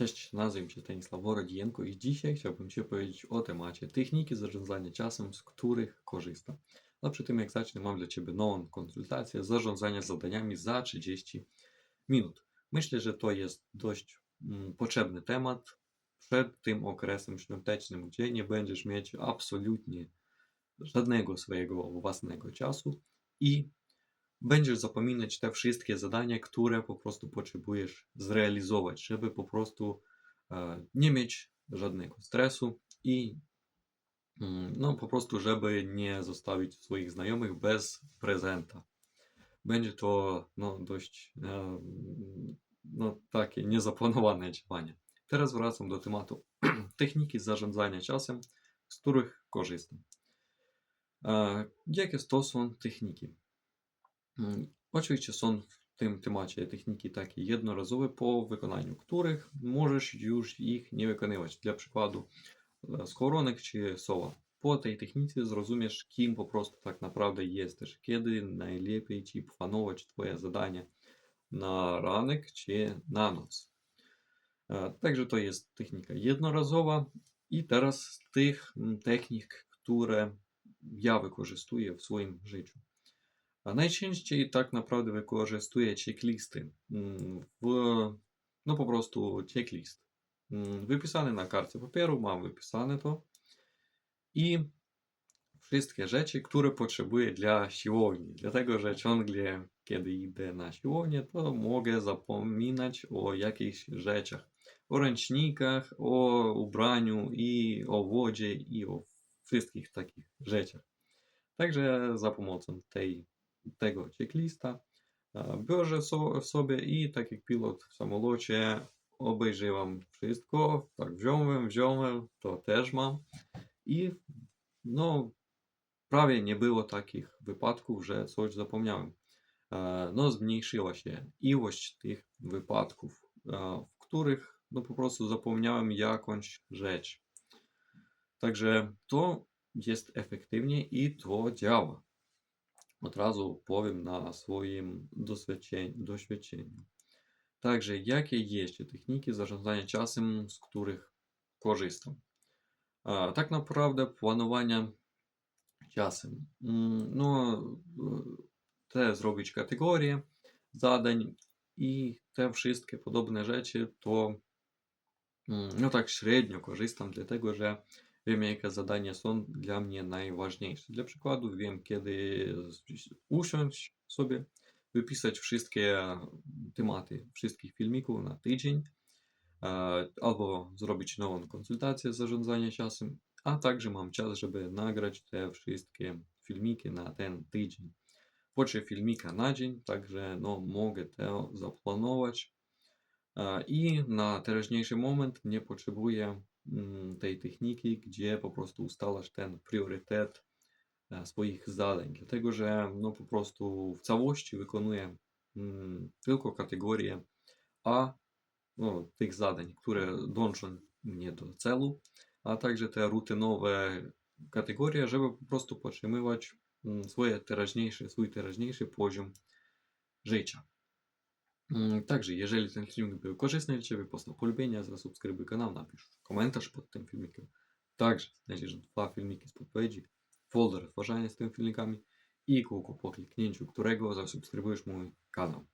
Cześć, nazywam się Stanisław Worodienko i dzisiaj chciałbym Ci powiedzieć o temacie techniki zarządzania czasem, z których korzystam. A przy tym jak zacznę, mam dla Ciebie nową konsultację zarządzania zadaniami za 30 minut. Myślę, że to jest dość mm, potrzebny temat przed tym okresem świątecznym, gdzie nie będziesz mieć absolutnie żadnego swojego własnego czasu i będziesz zapominać te wszystkie zadania, które po prostu potrzebujesz zrealizować, żeby po prostu e, nie mieć żadnego stresu i mm, no po prostu, żeby nie zostawić swoich znajomych bez prezenta. Będzie to no, dość e, no, takie niezaplanowane działanie. Teraz wracam do tematu techniki zarządzania czasem, z których korzystam. E, Jakie to są techniki? Mm, Oczywiście są w tym temacie techniki takie jednorazowe, po wykonaniu których możesz już ich nie wykonywać. Dla przykładu skowronek czy soła. Po tej technice zrozumiesz, kim po prostu tak naprawdę jesteś, kiedy najlepiej ci planować twoje zadania na ranek czy na noc. E, Także to jest technika jednorazowa i teraz tych mm, technik, które ja wykorzystuję w swoim życiu. A najczęściej tak naprawdę wykorzystuję checklisty. mm, W, no po prostu checklist. Mm, Wypisany na karcie papieru, mam wypisane to. I wszystkie rzeczy, które potrzebuję dla siłowni. Dlatego, że ciągle, kiedy idę na siłownię, to mogę zapominać o jakichś rzeczach. O ręcznikach, o ubraniu i o wodzie i o wszystkich takich rzeczach. Także za pomocą tej tego checklista biorę so, sobie i tak jak pilot w samolocie obejrzewam wszystko, tak wziąłem, wziąłem, to też mam i no prawie nie było takich wypadków, że coś zapomniałem. No zmniejszyła się ilość tych wypadków, w których no po prostu zapomniałem jakąś rzecz. Także to jest efektywnie i to działa doświadczeniu. doświadczeniu. Także jakie jeszcze techniki zarządzania czasem, z których korzystam? A, tak naprawdę planowania czasem. Mm, No, e, te zrobić kategorie zadań i te wszystkie podobne rzeczy, to mm, no tak średnio korzystam, dlatego że Wiem, jakie zadania są dla mnie najważniejsze. Dla przykładu, wiem, kiedy usiąść sobie, wypisać wszystkie tematy wszystkich filmików na tydzień, e, albo zrobić nową konsultację zarządzania czasem, a także mam czas, żeby nagrać te wszystkie filmiki na ten tydzień. Po trzy filmika na dzień, także no, mogę to zaplanować. E, I na teraźniejszy moment nie potrzebuję tej techniki, gdzie po prostu ustalasz ten priorytet e, swoich zadań, dlatego że no po prostu w całości wykonuję mm, tylko kategorie A no, tych zadań, które dążą mnie do celu, a także te rutynowe kategorie, żeby po prostu podtrzymywać mm, swoje teraźniejsze, swój teraźniejszy poziom życia. Mm, Także, jeżeli ten filmik był korzystny dla Ciebie, postaw polubienie, zasubskrybuj kanał, napisz komentarz pod tym filmikiem. Także znajdziesz dwa filmiki z podpowiedzi, folder rozważania z tymi filmikami i kółko po kliknięciu którego zasubskrybujesz mój kanał.